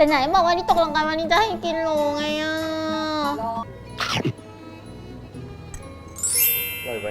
แต่ไหนบอกว่านี่ตกลงกันวันนี้จะให้กินโลไงอะ อร่อยไหม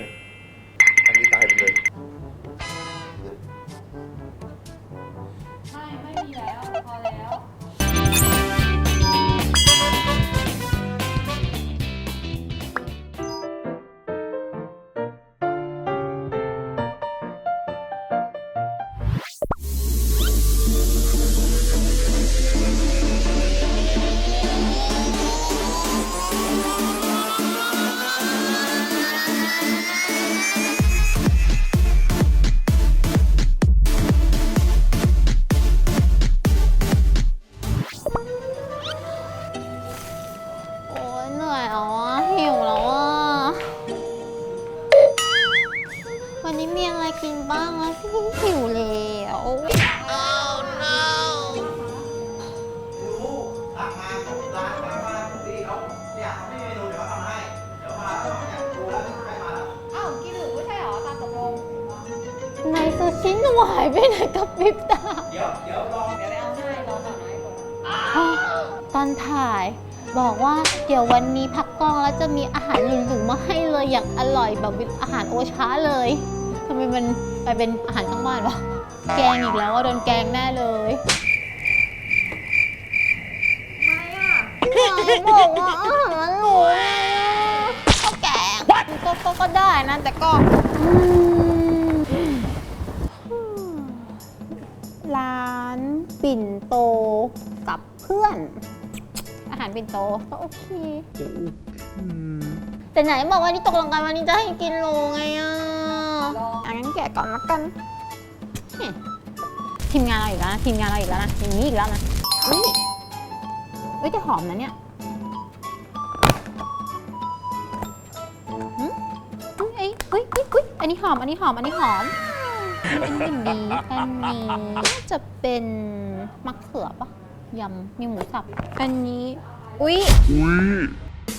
กับพริบตา เดี๋ยวเดี๋ยวลองเดี๋ยวเอาให้รอก่อนนะไอ้คนตอนถ่าย บอกว่าเดี๋ยววันนี้พักกองแล้วจะมีอาหารหรูๆมาให้เลยอย่างอร่อยแบบอาหารโอชาเลยทำไมมันไปเป็นอาหารข้างบ้านวะแกงอีกแล้วว่าโดนแกงแน่เลยไม่อะบอกว่าอาหารหรูไงข้าวแกงก็ก็ได้นะแต่ก็าหารปิ่นโตก็โอเค แต่ไหนบอกว่านี่ตกลงกันวันนี้จะให้กินโลไงอะรออันนั้นแกะก่อนละกันเฮ้ยทีมงานเราอีกแล้วนะทีมงานเราอีกแล้วนะอย่างนี้อีกแล้วนะอุ้ยเฮ้ยแต่หอมนะเนี่ยหืมเอ้ยเฮ้ยเฮ้ยเฮ้ยอันนี้หอม อันนี้หอม อันนี้หอมอันนี้เป็นดีอันนี้น่าจะเป็นมะเขือปะยำมีหมูสับ อันนี้ อุ้ย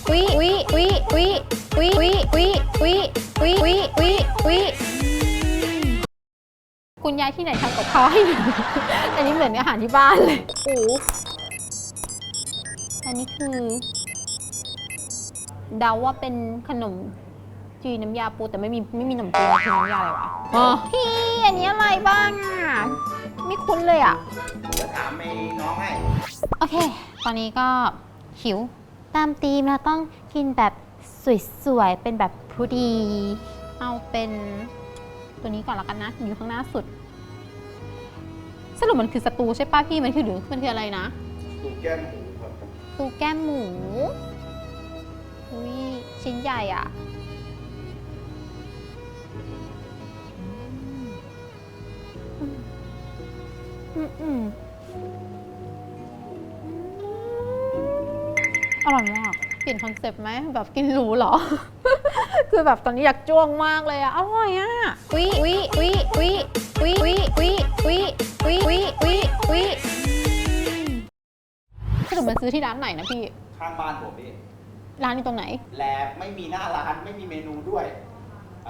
อุ้ยอุ้ยอุ้ยอุ้ยอุ้ยอุ้ยอุ้ยอุ้ยอุ้ยอุ้ยอุ้ยอุ้ยคุณยายที่ไหนทำกับข้าวให้หนูอันนี้เหมือนอาหารที่บ้านเลยโอ้อันนี้คือเดาว่าเป็นขนมจีนน้ำยาปูแต่ไม่มีไม่มีขนมจีนคือน้ำยาอะไรวะอ๋อพี่อันนี้อะไรบ้างอะไม่คุ้นเลยอะเดี๋ยวถามไอ้น้องให้ โอเค ตอนนี้ก็ หิว ตามธีมเราต้องกินแบบสวยๆ เป็นแบบผู้ดี เอาเป็นตัวนี้ก่อนละกันนะ อยู่ข้างหน้าสุด สรุปมันคือสตูใช่ป้ะพี่ มันคือหรือมันคืออะไรนะตูแก้มหมูครับตูแก้มหมู อุ้ยชิ้นใหญ่อะ อืมอืม ร่อยมากเปลี่ยนคอนเซปต์ไหมแบบกินหรูเหรอ คือแบบตอนนี้อยากจ้วงมากเลยอะอร่อยอะวิวิวิวิวิวิวิวิวิวิวิวิสรุปมันซื้อที่ร้านไหนนะพี่ข้างบ้านผมพี่ร้านอยู่ตรงไหน แลไม่มีหน้าร้านไม่มีเมนูด้วย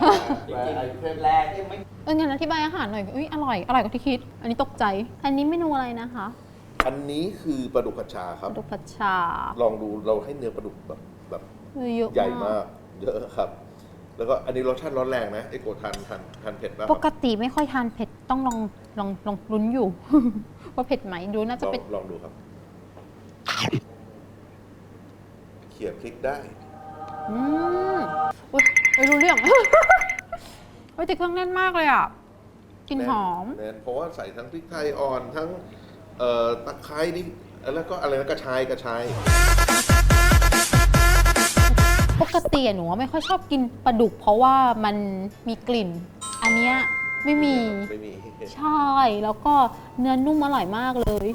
ฮะจริงๆแลเนี่ยไม่ เอองั้นอธิบายอาหารหน่อยอุ้ยอร่อยอร่อยกว่าที่คิด อันนี้ตกใจ อันนี้เมนูอะไรนะคะ อันนี้คือปลาดุกผัดชาคปรับ ลาดุกผัดชาลองดูเราให้เนื้อปลาดุกแบบแบบเออเยอะใหญ่มาก เยอะครับ แล้วก็อันนี้รสชาติร้อนแรงนะไอโกทานทานทานเผ็ดป่ะคปรับกติไม่ค่อยทานเผ็ดต้องลองลองลองลุ้นอยู่ ว่าเผ็ดไหมดูน่าจะลองเป็นลองดูครับเขี่ยพริกได้ อืมอุ้ยเอ้ยรู้เรื่องเฮ้ยแต่เครื่องแน่นมากเลยอะกลินหอม แน่นเพราะว่าใส่ทั้งพริกไทยอ่อนทั้ง เอ่อตะไคร้นี่แล้วก็อะไรนะกระชายกระชาย ปกติอะหนูว่าไม่ค่อยชอบกินปลาดุก เพราะว่ามันมีกลิ่น อันเนี้ยไม่มี ไม่มี ใช่ แล้วก็เนื้อนุ่มอร่อยมากเลย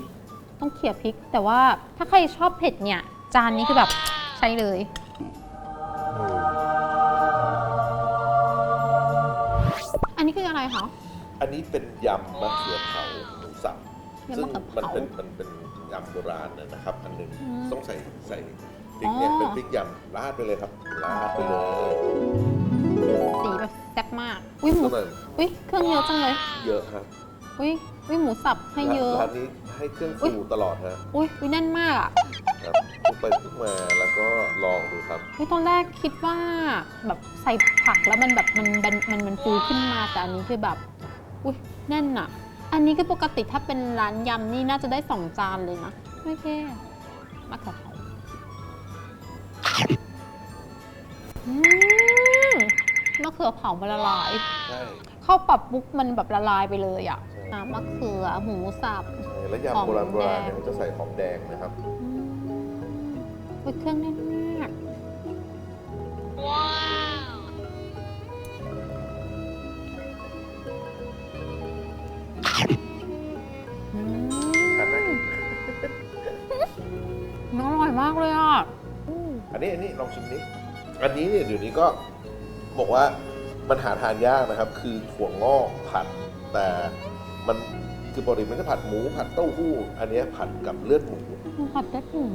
ต้องเขี่ยพริก แต่ว่าถ้าใครชอบเผ็ดเนี่ย จานนี้คือแบบใช่เลย อันนี้คืออะไรคะ อันนี้เป็นยำมะเขือเผาหมูสับยำ ซึ่งมะเขือมันเผาเป็นมันเป็นยำโบราณนะครับอันหนึ่งอืมต้องใส่ใส่พริกเนี่ยอ๋อเป็นพริกยำราดไปเลยครับราดไปเลยสีแบบแซ่บมาก อุ้ยหมูก็มันอุ้ยเครื่องเยอะจังเลย เยอะครับอุ้ยวิหมูสับให้เยอะร้านนี้ให้เครื่องอุ๊ยฟูตลอดฮะอุ้ยวิแน่นมากอะครับคลุกไปคลุกมาแล้วก็ลองดูครับวิตอนแรกคิดว่าแบบใส่ผักแล้วมันแบบมันมันมันมันฟูขึ้นมาแต่อันนี้คือแบบอุ้ยแน่นอะ อันนี้คือปกติถ้าเป็นร้านยำนี่น่าจะได้สองจานเลยนะโอเคมะเขือเผาอืมมะเขือเผามันละลาย ใช่เข้าปรับปุ๊บมันแบบละลายไปเลยอะใช่น้ำมะเขือหมูสับ ใช่แล้วยำโบราณโบราณเนี่ยเขาจะใส่หอมแดงนะครับ อืมอุ๊ยเครื่องแน่นมาก อันนี้อันนี้ลองชิมนี้ อันนี้เนี่ยเดี๋ยวนี้ก็บอกว่ามันหาทานยากนะครับ คือถั่วงอกผัด แต่มันคือปกติมันจะผัดหมูผัดเต้าหู้ อันเนี้ยผัดกับเลือดหมูมันผัดได้หมู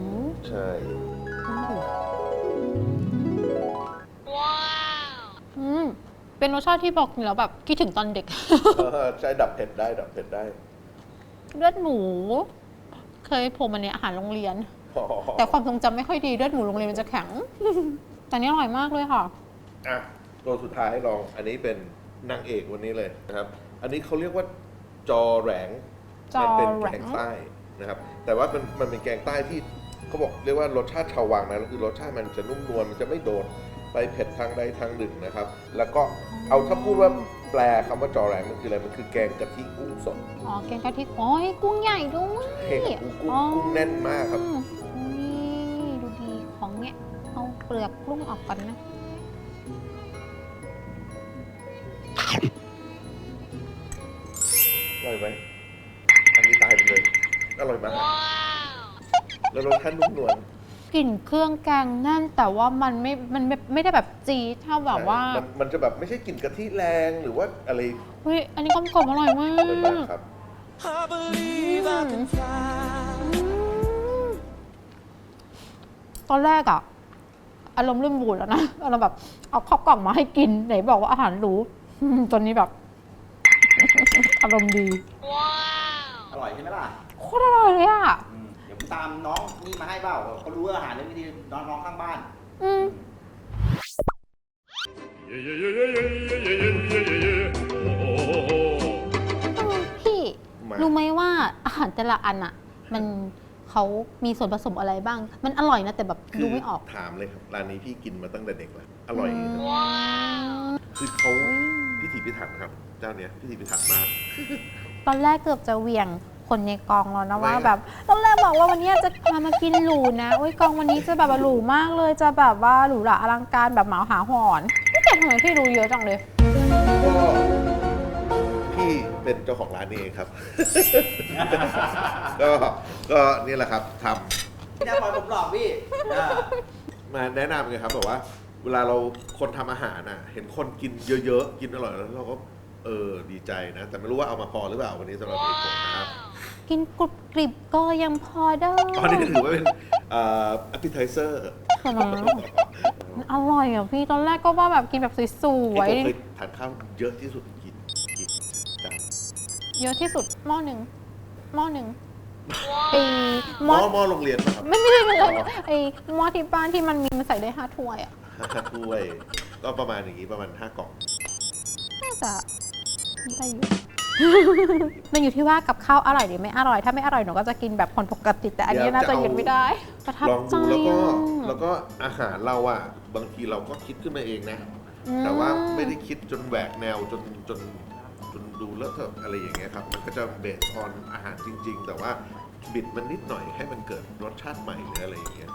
ใช่ อืมเป็นรสชาติที่บอกถึงแล้วแบบคิดถึงตอนเด็ก เออใช่ดับเผ็ดได้ดับเผ็ดได้ เลือดหมู เคยผมอันเนี้ยอาหารโรงเรียนอ๋อ แต่ความทรงจำไม่ค่อยดีเลือดหมูโรงเรียนมันจะแข็ง แต่อันนี้อร่อยมากเลยค่ะ อะตัวสุดท้ายลอง อันนี้เป็นนางเอกวันนี้เลยนะครับ อันนี้เขาเรียกว่าจอแหลงจอมัเป็นแหลแกง งใต้นะครับ แต่ว่ามันมันเป็นแกงใต้ที่เขาบอกเรียกว่ารสชาติชาววังนะ คือรสชาติมันจะนุ่มนวล มันจะไม่โดดไปเผ็ดทางใดทางหนึ่งนะครับ แล้วก็เอาถ้าพูดว่าแปลคำว่าจอแหลงมันคืออะไร มันคือแกงกะทิกุ้งสด อ๋อแกงกะทิโอ้ยกุ้งใหญ่ด้วยเฮ้ยกุ้งกุ้งอ๋อ กุ้งแน่นมากครับนี่ เอาเปลือกกุ้งออกก่อนนะ อร่อยไหมอันนี้ตายไปเลย อร่อยมาก แล้วรสชาตินุ่มนวลกลิ่นเครื่องแกงแน่นแต่ว่ามันไม่ มันไม่ไม่ได้แบบจี๊ดเท่าแบบว่ามันมันจะแบบไม่ใช่กลิ่นกะทิแรงหรือว่าอะไรเฮ้ยอันนี้กลมกล่อมอร่อยมาเลยมากกครับตอนแรกอะ อารมณ์เริ่มบูดแล้วนะอารมณ์แบบเอาข้าวกล่องมาให้กินไหนบอกว่าอาหารหรูอืมตอนนี้แบบ อารมณ์ดีอร่อยใช่ไหมล่ะโคตรอร่อยเลยอะอืมเดี๋ยวผมตามน้องนี่มาให้เปล่าเขารู้ว่าอาหารเรื่องนี้น้องน้องข้างบ้าน อืมพี่ มารู้ไหมว่าอาหารแต่ละอันอะมัน เขามีส่วนผสมอะไรบ้าง มันอร่อยนะแต่แบบคือดูไม่ออก ถามเลยครับร้านนี้พี่กินมาตั้งแต่เด็กแล้วอร่อยครับว้าวคือเขาพิถีพิถันครับเจ้าเนี้ยพิถีพิถันมาก ตอนแรกเกือบจะเหวี่ยงคนในกองแล้วนะทำไมว่าอะแบบตอนแรกบอกว่าวันเนี้ยจะพามากินหรูนะโอ้ยกองวันนี้จะแบบว่าหรูมากเลยจะแบบว่าหรูหราอลังการแบบเหมาหาหอนนี่แต่ทำไมพี่รู้เยอะจังเลยก็พี่ เป็นเจ้าของร้านนี้เองครับ ก็ก็นี่แหละครับทำพี่น่าปล่อยผมหลอกพี่อ่ามาแนะนำไงครับแบบว่า เวลาเราคนทำอาหารน่ะ เห็นคนกินเยอะๆ กินอร่อยแล้วเราก็เออดีใจนะ แต่ไม่รู้ว่าเอามาพอหรือเปล่าวันนี้สำหรับเอกผมนะครับกินกรุบกริบก็ยังพอได้ตอนนี้ถือว่าเป็นเอ่อ appetizer ใช่ไหมมันอร่อยอะพี่ตอนแรกก็ว่าแบบกินแบบสที่วยผมเคยทานข้าวเยอะที่สุดกินกินจานๆ เยอะที่สุดหม้อหนึ่งหม้อหนึ่งไอหหม้ม้ออหม้อโรงเรียนป่ะครับไม่ไม่ใช่ไม่ใช่ไอหม้อที่บ้านที่มันมีมันใส่ได้ห้าถ้วยอะห้าถ้วย ก็ประมาณอย่างนี้ประมาณห้ากล่อง น่าจะได้อยู่ มันอยู่ที่ว่ากับข้าวอร่อยหรือไม่อร่อย ถ้าไม่อร่อยหนูก็จะกินแบบคนปกติแต่อันนี้เดี๋ยวน่าจะจะเอาหยุดไม่ได้ประทับลองใจดูแล้วก็อะแล้วก็อาหารเราอะ บางทีเราก็คิดขึ้นมาเองนะอืมแต่ว่าไม่ได้คิดจนแหวกแนวจนจน จนดูเลอะเทอะอะไรอย่างเงี้ยครับ มันก็จะเบสออนอาหารจริง ๆ แต่ว่าบิดมันนิดหน่อยให้มันเกิดรสชาติใหม่หรืออะไรอย่างเงี้ย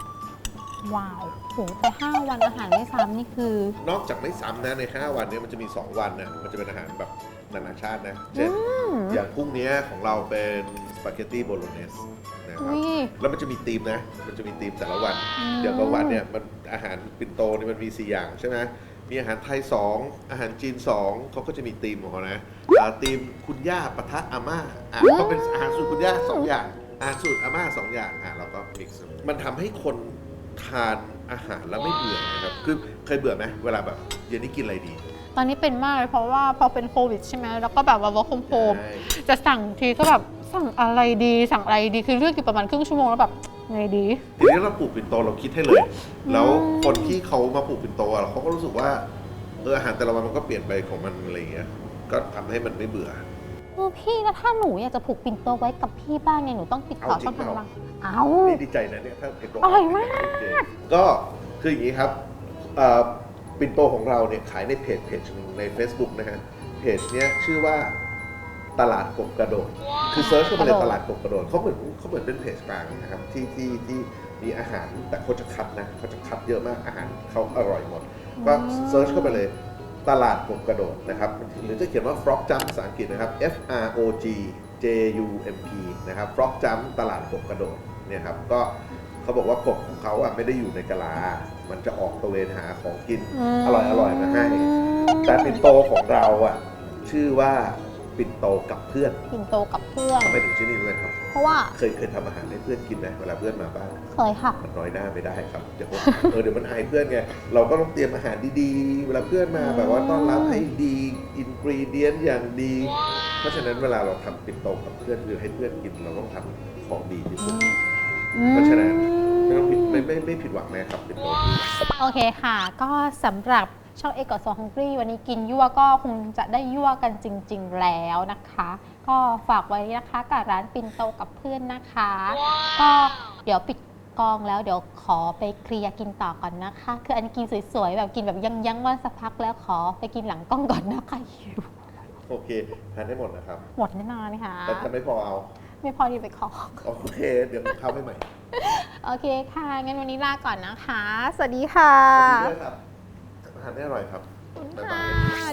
ว้าวโหแต่ห้าวันอาหารไม่ซ้ำนี่คือนอกจากไม่ซ้ำนะใน 5 วันเนี้ยมันจะมี 2 วันน่ะมันจะเป็นอาหารแบบนานาชาตินะ เช่นมอย่างพรุ่งเนี้ยของเราเป็นสปาเกตตี้โบโลเนสนะครับ อุ้ย แล้วมันจะมีธีมนะ มันจะมีธีมแต่ละวัน อืม อย่างบางวันเนี่ยมันอาหารปินโตเนี่ยมันมี 4 อย่างใช่ไหม มีอาหารไทย 2 อาหารจีน 2เขาก็จะมีธีมของเขานะอ่าธีมคุณย่าปะทะอาม่าอะก็เป็นอาหารสูตรคุณย่าสองอย่างอาหารสูตรอาม่าสองอย่างอะเราก็มิกซ์มันทำให้คนทานอาหารแล้วไม่เบื่อนะครับคือเคยเบื่อไหมเวลาแบบเย็นนี้กินอะไรดีตอนนี้เป็นมากเลยเพราะว่าพอเป็นโควิดใช่ไหมแล้วก็แบบว่า work from home ใช่ จะสั่งทีก็แบบ สั่งอะไรดีสั่งอะไรดีคือเลือกอยู่ประมาณครึ่งชั่วโมงแล้วแบบไงดี ทีนี้เราปลูกปิ่นโตเราคิดให้เลย แล้วคนที่เขามาปลูกปิ่นโตอะเขาก็รู้สึกว่าเอออาหารแต่ละวันมันก็เปลี่ยนไปของมันอะไรอย่างเงี้ย ก็ทำให้มันไม่เบื่อ เออพี่แล้วถ้าหนูอยากจะผูกปิ่นโตไว้กับพี่บ้างเนี่ยหนูต้องติดต่อเอาจริช่องงทางเปล่าบ้างเอา นี่ดีใจนะเนี่ยถ้าเห็นบอกอร่อยมากโอเคก็คืออย่างนี้ครับเอ่อปิ่นโตของเราเนี่ยขายในเพจเพจหนึ่งใน Facebook นะฮะเพจเนี้ยชื่อว่า ตลาดกบกระโดด คือเซิร์ชเข้าไปเลยตลาดกบกระโดดเขาเหมือนเขาเหมือนเป็นเพจกลางนะครับที่ที่ที่มีอาหารแต่เขาจะคัดนะเขาจะคัดเยอะมากอาหารเขาอร่อยหมด ก็เซิร์ชเข้าไปเลยตลาดกบกระโดดนะครับ หรือจะเขียนว่า frog jump ภาษาอังกฤษนะครับ F R O G J U M P นะครับ frog jump ตลาดกบกระโดดเนี่ยครับก็เขาบอกว่ากบของเขาอะไม่ได้อยู่ในกะลา มันจะออกตระเวนหาของกินอร่อยอร่อยๆมาให้ แต่ปิ่นโตของเราอะชื่อว่า ปิ่นโตกับเพื่อนปิ่นโตกับเพื่อน ทำไมถึงชื่อนี้ด้วยครับ เพราะว่าเคยเคยทำอาหารให้เพื่อนกินไหมเวลาเพื่อนมาบ้านเคยค่ะ มันน้อยหน้าไม่ได้ครับเดี๋ยวเออเดี๋ยวมันอายเพื่อนไงเราก็ต้องเตรียมอาหารดีๆ เวลาเพื่อนมาแบบว่าต้อนรับให้ดีอินกรีเดียนอย่างดี เพราะฉะนั้นเวลาเราทำปิ่นโตกับเพื่อนคือให้เพื่อนกินเราต้องทำของดีที่สุดเพราะฉะนั้น ไม่ต้องผิดไม่ไม่ไม่ผิดหวังแน่ครับปิ่นโต โอเคค่ะ ก็สำหรับ ช่องเอกกับโซฮังกี้วันนี้กินยั่วก็คงจะได้ยั่วกันจริง ๆ แล้วนะคะ ก็ฝากไว้นะคะกับร้านปินโตกับเพื่อนนะคะ ก็เดี๋ยวปิดกองแล้วเดี๋ยวขอไปเคลียร์กินต่อก่อนนะคะ คืออันนกินสวยๆแบบกินแบบยั้งๆว่าสักพักแล้วขอไปกินหลังกล้องก่อนนะคะหิวโอเคทานได้หมดนะครับ หมดแน่นอนค่ะ แต่ถ้าไม่พอเอา ไม่พอดีไปขอ โอเค เดี๋ยวผมเข้าให้ใหม่ โอเคค่ะ งั้นวันนี้ลาก่อนนะคะ สวัสดีค่ะขอบคุณด้วยครับอาหารได้อร่อยครับขอบคุณบ๊ายบาค่ะย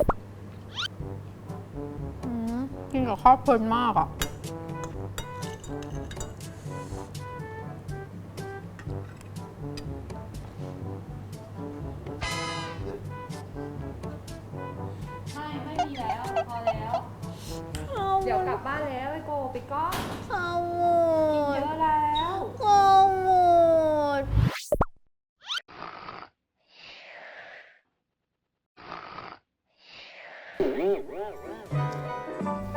อืมกินกับข้าวเพลินมากอะ ไม่ ไม่มีแล้ว พอแล้ว เดี๋ยวกลับบ้านแล้วไอโกปิดกล้อง เอา Música